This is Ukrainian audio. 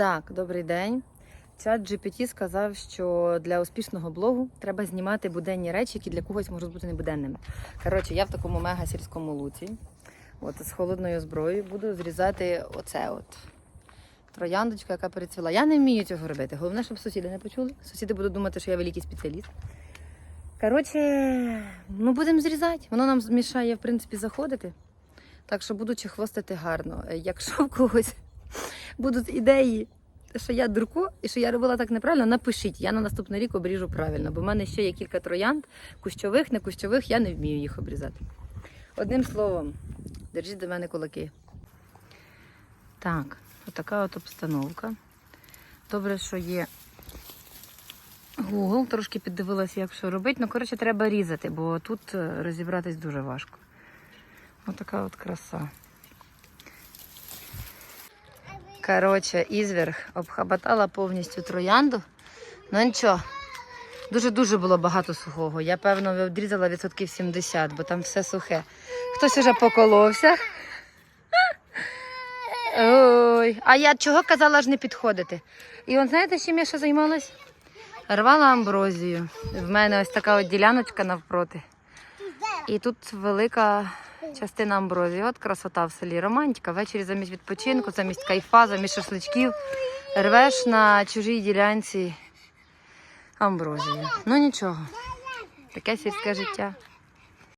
Так, добрий день. Чат GPT сказав, що для успішного блогу треба знімати буденні речі, які для когось можуть бути небуденними. Коротше, я в такому мега сільському луці. От з холодною зброєю буду зрізати оце от. Трояндочка, яка перецвіла. Я не вмію цього робити. Головне, щоб сусіди не почули. Сусіди будуть думати, що я великий спеціаліст. Коротше, ну будемо зрізати. Воно нам мішає, в принципі, заходити. Так що буду чехвостити гарно. Е, Якщо в когось будуть ідеї, що я дурко і що я робила так неправильно, напишіть. Я на наступний рік обріжу правильно, бо в мене ще є кілька троянд, кущових, не кущових, я не вмію їх обрізати. Одним словом, держіть до мене кулаки. Так, отака от обстановка. Добре, що є Google, трошки піддивилася, як що робити. Ну, коротше, треба різати, бо тут е, розібратись дуже важко. Отака от краса. Коротше, ізверг обхабатала повністю троянду. Ну нічого, дуже-дуже було багато сухого. Я, певно, відрізала відсотків 70, бо там все сухе. Хтось уже поколовся. Ой, а я чого казала ж не підходити? І от знаєте, чим я ще займалась? Рвала амброзію. В мене ось така от діляночка навпроти. І тут велика частина амброзії. От красота в селі. Романтика. Ввечері замість відпочинку, замість кайфа, замість шашличків. Рвеш на чужій ділянці амброзію. Ну нічого. Таке сільське життя.